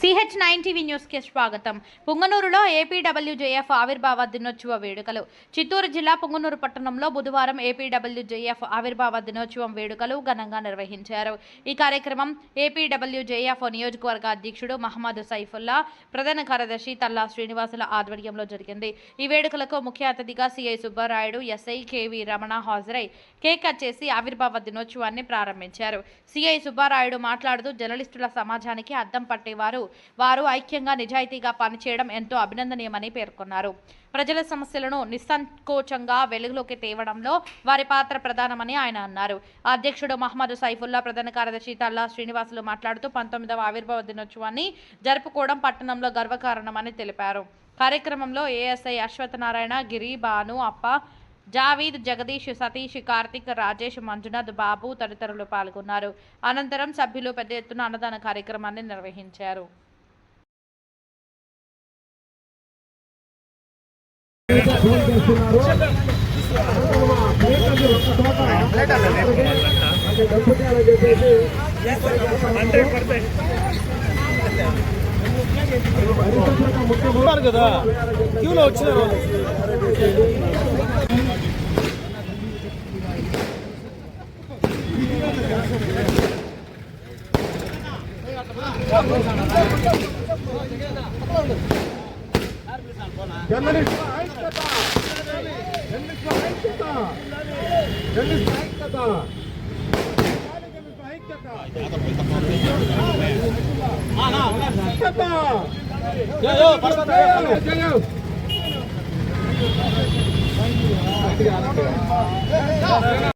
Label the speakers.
Speaker 1: CH nine TV న్యూస్కి స్వాగతం. పుంగనూరులో APWJF ఆవిర్భావ దినోత్సవ వేడుకలు. చిత్తూరు జిల్లా పుంగనూరు పట్టణంలో బుధవారం ఏపీడబ్ల్యూజేఎఫ్ ఆవిర్భావ దినోత్సవం వేడుకలు ఘనంగా నిర్వహించారు. ఈ కార్యక్రమం ఏపీడబ్ల్యూజేఎఫ్ నియోజకవర్గ అధ్యక్షుడు మహమ్మద్ సైఫుల్లా ప్రధాన కార్యదర్శి తల్లా శ్రీనివాసుల ఆధ్వర్యంలో జరిగింది. ఈ వేడుకలకు ముఖ్య అతిథిగా CI Subbarayudu SI KV Ramana హాజరై కేక్ కట్ చేసి ఆవిర్భావ దినోత్సవాన్ని ప్రారంభించారు. సిఐ సుబ్బారాయుడు మాట్లాడుతూ జర్నలిస్టుల సమాజానికి అద్దం పట్టేవారు వారు ఐక్యంగా నిజాయితీగా పనిచేయడం ఎంతో అభినందనీయమని పేర్కొన్నారు. ప్రజల సమస్యలను నిస్సంకోచంగా వెలుగులోకి తేవడంలో వారి పాత్ర ప్రధానమని ఆయన అన్నారు. అధ్యక్షుడు మహమ్మద్ సైఫుల్లా ప్రధాన కార్యదర్శి తల్లా శ్రీనివాసులు మాట్లాడుతూ పంతొమ్మిదవ ఆవిర్భావ దినోత్సవాన్ని జరుపుకోవడం పట్టణంలో గర్వకారణమని తెలిపారు. కార్యక్రమంలో ఏఎస్ఐ అశ్వత్థనారాయణ గిరి భాను అప్ప జావీద్ జగదీష్ సతీష్ కార్తిక్ రాజేష్ మంజునాథ్ బాబు తదితరులు పాల్గొన్నారు. అనంతరం సభ్యులు పెద్ద ఎత్తున అన్నదాన కార్యక్రమాన్ని నిర్వహించారు.
Speaker 2: కదా క్యూలో వచ్చినారు
Speaker 3: జయం